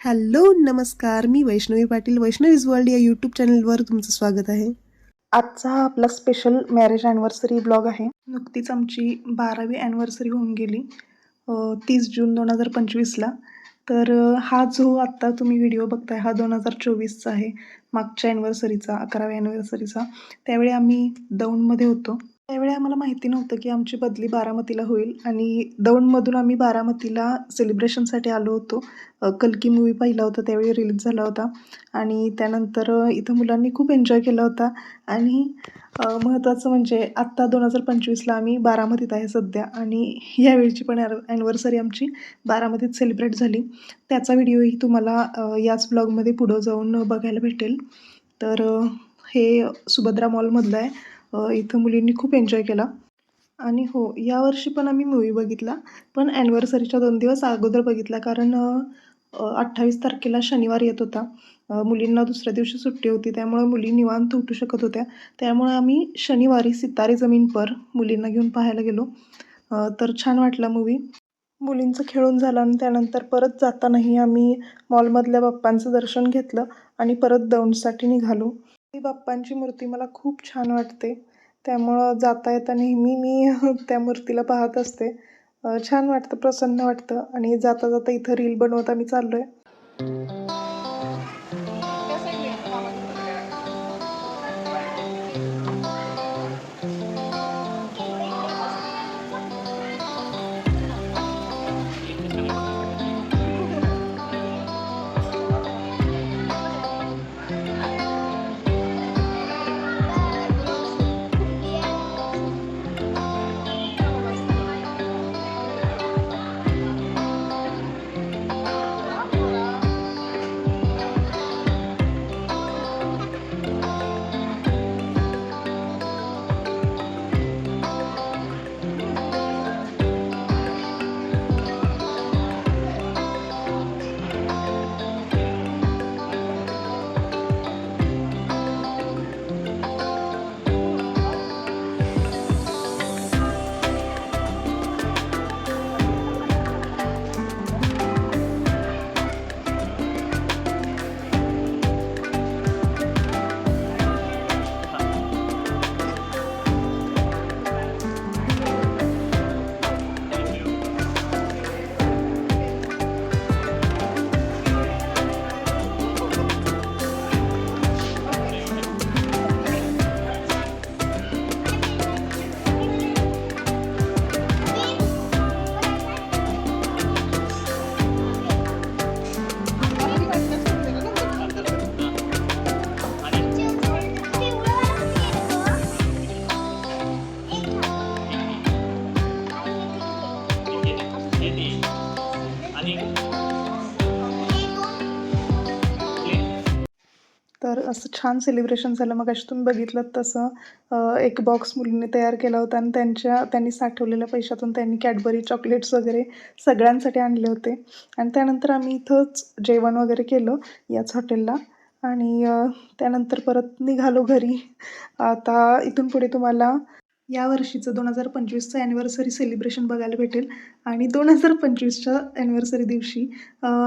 Hello नमस्कार. मी Vaishnavi Patil Vaishnavi's world या यूट्यूब चॅनलवर तुमचं स्वागत आहे. आजचा हा आपला स्पेशल मॅरेज ॲनिव्हर्सरी ब्लॉग आहे. नुकतीच आमची बारावी ॲनिव्हर्सरी होऊन गेली तीस जून दोन हजार पंचवीसला तर हा जो आत्ता तुम्ही व्हिडिओ बघताय हा दोन हजार चोवीसचा आहे मागच्या ॲनिव्हर्सरीचा अकराव्या ॲनिव्हर्सरीचा त्यावेळी आम्ही दौंडमध्ये होतो. त्यावेळी आम्हाला माहिती नव्हतं की आमची बदली बारामतीला होईल आणि दौंडमधून आम्ही बारामतीला सेलिब्रेशनसाठी आलो होतो. कलकी कल्की मूवी पाहिला होता त्यावेळी रिलीज झाला होता. आणि त्यानंतर इथं मुलांनी खूप एन्जॉय केला होता. आणि महत्त्वाचं म्हणजे आत्ता दोन हजार पंचवीसला आम्ही बारामतीत आहे सध्या. आणि यावेळीची पण ॲनिव्हर्सरी आमची बारामतीत सेलिब्रेट झाली. त्याचा व्हिडिओही तुम्हाला याच ब्लॉगमध्ये पुढं जाऊन बघायला भेटेल. तर हे सुभद्रा मॉलमधलं आहे. इथं मुलींनी खूप एन्जॉय केला. आणि हो यावर्षी पण आम्ही मूवी बघितला. पण ॲनिव्हर्सरीच्या दोन दिवस अगोदर बघितला कारण अठ्ठावीस तारखेला शनिवार येत होता. मुलींना दुसऱ्या दिवशी सुट्टी होती त्यामुळे मुली निवांत उठू शकत होत्या. त्यामुळे आम्ही शनिवारी सितारे जमीन पर मुलींना घेऊन पाहायला गेलो. तर छान वाटला मूवी मुलींचं खेळून झालं आणि त्यानंतर परत जातानाही आम्ही मॉलमधल्या बाप्पांचं दर्शन घेतलं आणि परत दौंडसाठी निघालो. ती बाप्पांची मूर्ती मला खूप छान वाटते. त्यामुळं जाता येता नेहमी मी त्या मूर्तीला पाहत असते. छान वाटतं प्रसन्न वाटतं आणि जाता जाता इथं रील बनवत आम्ही चाललो आहे तर असं छान सेलिब्रेशन झालं. मग अशी तुम्ही बघितलं तसं एक बॉक्स मुलींनी तयार केला होता आणि त्यांच्या त्यांनी साठवलेल्या पैशातून त्यांनी कॅडबरी चॉकलेट्स वगैरे सगळ्यांसाठी आणले होते. आणि त्यानंतर आम्ही इथंच जेवण वगैरे केलं याच हॉटेलला आणि त्यानंतर परत निघालो घरी. आता इथून पुढे तुम्हाला या वर्षीचं दोन हजार पंचवीसचं ॲनिव्हर्सरी सेलिब्रेशन बघायला भेटेल. आणि दोन हजार पंचवीसच्या ॲनिव्हर्सरी दिवशी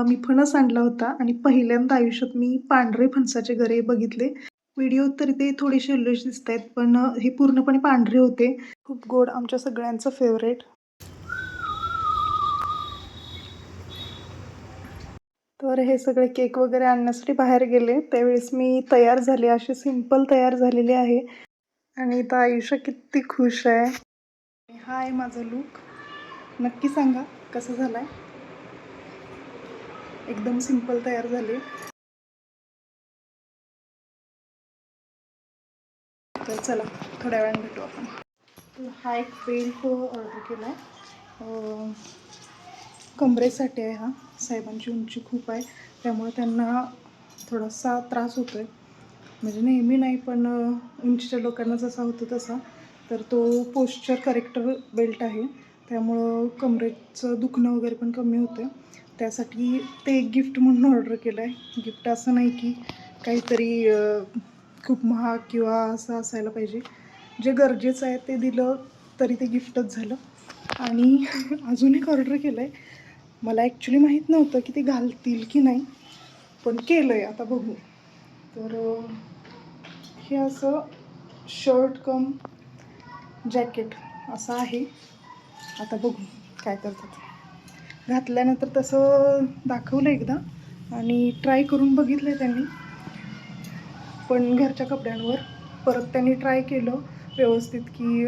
मी फणस आणला होता आणि पहिल्यांदा आयुष्यात मी पांढरे फणसाचे गरे बघितले. व्हिडिओ तरी ते थोडेसे येल्लोश दिसत आहेत पण हे पूर्णपणे पांढरे होते. खूप गोड आमच्या सगळ्यांचं फेवरेट तर हे सगळे केक वगैरे आणण्यासाठी बाहेर गेले. त्यावेळेस मी तयार झाले. असे सिंपल तयार झालेले आहे. आणि इथं आयुष्य किती खुश आहे. हा आहे माझा लुक. नक्की सांगा कसं झाला आहे एकदम सिंपल तयार झाले. तर चला थोड्या वेळाने भेटू आपण. हा एक पेंट ऑर्डर केला आहे कमरेसाठी आहे हा. साहेबांची उंची खूप आहे. त्यामुळे त्यांना थोडासा त्रास होतो आहे म्हणजे नेहमी नाही पण उंचीच्या लोकांना जसा होतो तसा तर तो पोश्चर करेक्टर बेल्ट आहे. त्यामुळं कमरेचं दुखणं वगैरे पण कमी होतं त्यासाठी ते एक गिफ्ट म्हणून ऑर्डर केलं आहे गिफ्ट असं नाही की काहीतरी खूप महाग किंवा असं असायला पाहिजे. जे गरजेचं आहे ते दिलं तरी ते गिफ्टच झालं. आणि अजून एक ऑर्डर केलं आहे मला ॲक्च्युली माहीत नव्हतं की ते घालतील की नाही पण केलं आहे आता बघू. तर हे असं शर्ट कम जॅकेट असं आहे. आता बघू काय करतात. घातल्यानंतर तसं दाखवलं एकदा आणि ट्राय करून बघितलं आहे त्यांनी. पण घरच्या कपड्यांवर परत त्यांनी ट्राय केलं व्यवस्थित की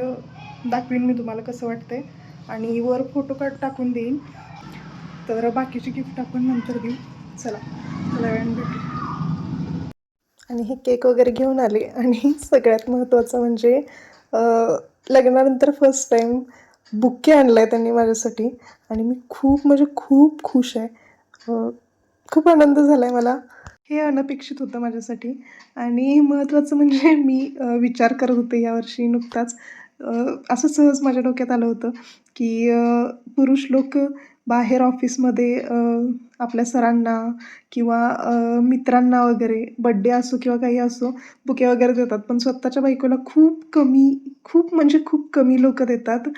दाखवीन मी तुम्हाला कसं वाटतंय. आणि वर फोटो काढ टाकून देईन. तर बाकीची गिफ्ट आपण नंतर देऊ. चला थोड्या वेळाने भेटू आणि हे केक वगैरे घेऊन आले. आणि सगळ्यात महत्त्वाचं म्हणजे लग्नानंतर फर्स्ट टाईम बुके आणला आहे त्यांनी माझ्यासाठी. आणि मी खूप म्हणजे खूप खुश आहे. खूप आनंद झाला आहे मला. हे अनपेक्षित होतं माझ्यासाठी. आणि महत्त्वाचं म्हणजे मी विचार करत होते यावर्षी नुकताच. असं सहज माझ्या डोक्यात आलं होतं की पुरुष लोक बाहेर ऑफिसमध्ये आपल्या सरांना किंवा मित्रांना वगैरे बड्डे असो किंवा काही असो बुके वगैरे देतात. पण स्वतःच्या बायकोला खूप कमी खूप म्हणजे खूप कमी लोक देतात.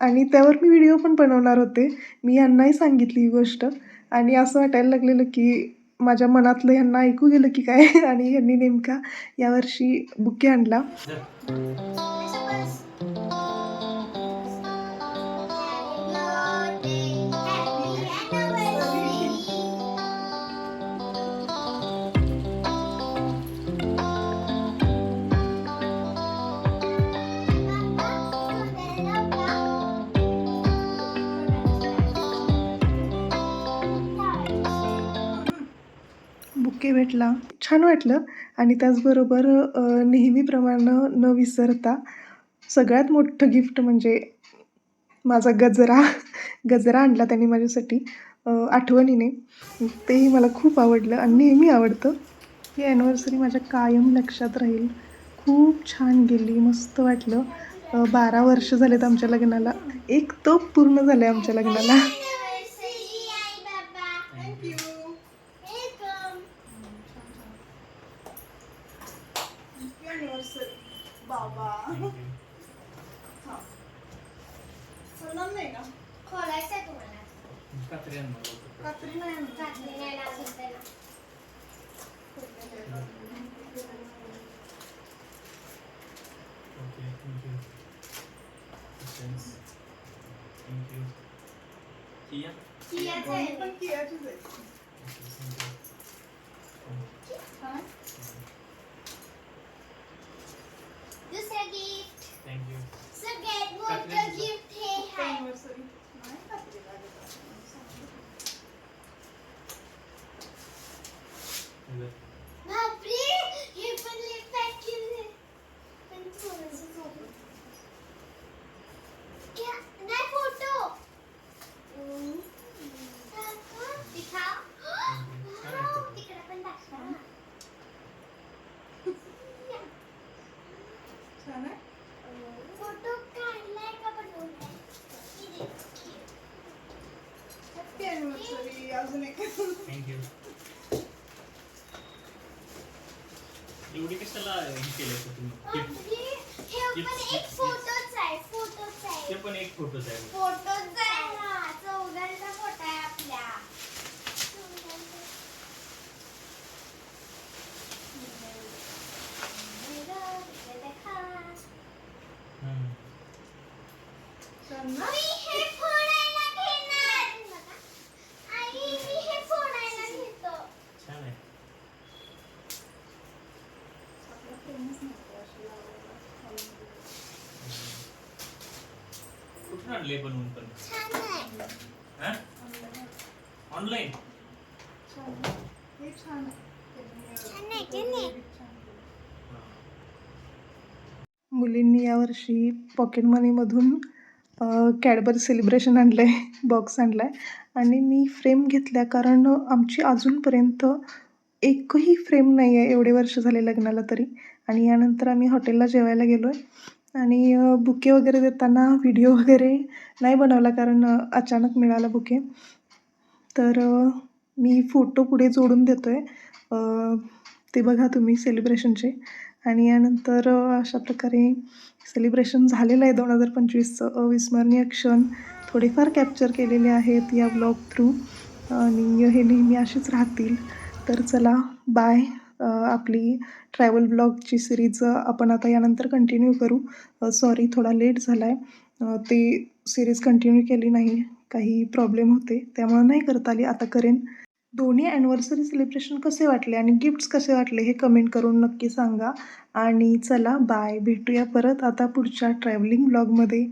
आणि त्यावर मी व्हिडिओ पण बनवणार होते. मी यांनाही सांगितली ही गोष्ट. आणि असं वाटायला लागलेलं की माझ्या मनातलं यांना ऐकू गेलं की काय? आणि यांनी नेमका यावर्षी बुके आणला. भेटला. छान वाटलं. आणि त्याचबरोबर नेहमीप्रमाणे न विसरता सगळ्यात मोठं गिफ्ट म्हणजे माझा गजरा गजरा आणला त्यांनी माझ्यासाठी आठवणीने. तेही मला खूप आवडलं आणि नेहमी आवडतं. ही ॲनिव्हर्सरी माझ्या कायम लक्षात राहील. खूप छान गेली मस्त वाटलं. बारा वर्ष झालेत आमच्या लग्नाला. एक तप पूर्ण झालं आहे आमच्या लग्नाला. Okay, thank you. Questions? Thank you. Kia? Kia, thank you. Okay, thank you. अजून एक you. एवढी कशाला हे केलं तुम्ही Gift? हे पण एक फोटोच आहे फोटोच आहे ते पण एक फोटोच आहे फोटोच आहे ना चौघांचा फोटो आहे आपल्या हम्म. छान ना? मी हे फोडायला घेणार आई मी हे फोडायला घेतो छान आहे आपल्या friends नव्हते अशी लावायला. कुठून आणले बनवून पण? हा ऑनलाईन. हे. मुलींनी यावर्षी पॉकेट मनीमधून कॅडबरी सेलिब्रेशन आणलं आहे बॉक्स आणला आहे आणि मी फ्रेम घेतल्या कारण आमची अजूनपर्यंत एकही फ्रेम नाही आहे एवढे वर्ष झाले लग्नाला तरी. आणि यानंतर आम्ही हॉटेलला जेवायला गेलो आहे आणि बुके वगैरे देताना व्हिडिओ वगैरे नाही बनवला कारण अचानक मिळाला बुके. तर मी फोटो पुढे जोडून देतो आहे ते बघा तुम्ही सेलिब्रेशनचे. आणि यानंतर अशा प्रकारे सेलिब्रेशन झालेलं आहे दोन हजार पंचवीसचं अविस्मरणीय क्षण. थोडेफार कॅप्चर केलेले आहेत या ब्लॉग थ्रू आणि हे नेहमी असेच राहतील. तर चला बाय आपली ट्रॅव्हल ब्लॉगची सिरीज आपण आता यानंतर कंटिन्यू करू. सॉरी थोडा लेट झाला आहे ते सिरीज कंटिन्यू केली नाही. काही प्रॉब्लेम होते. त्यामुळे नाही करता आली. आता करेन. दोन्ही ॲनिव्हर्सरी सेलिब्रेशन कसे वाटले आणि गिफ्ट्स कसे वाटले हे कमेंट करून नक्की सांगा. आणि चला बाय भेटूया परत आता पुढच्या ट्रॅव्हलिंग ब्लॉगमध्ये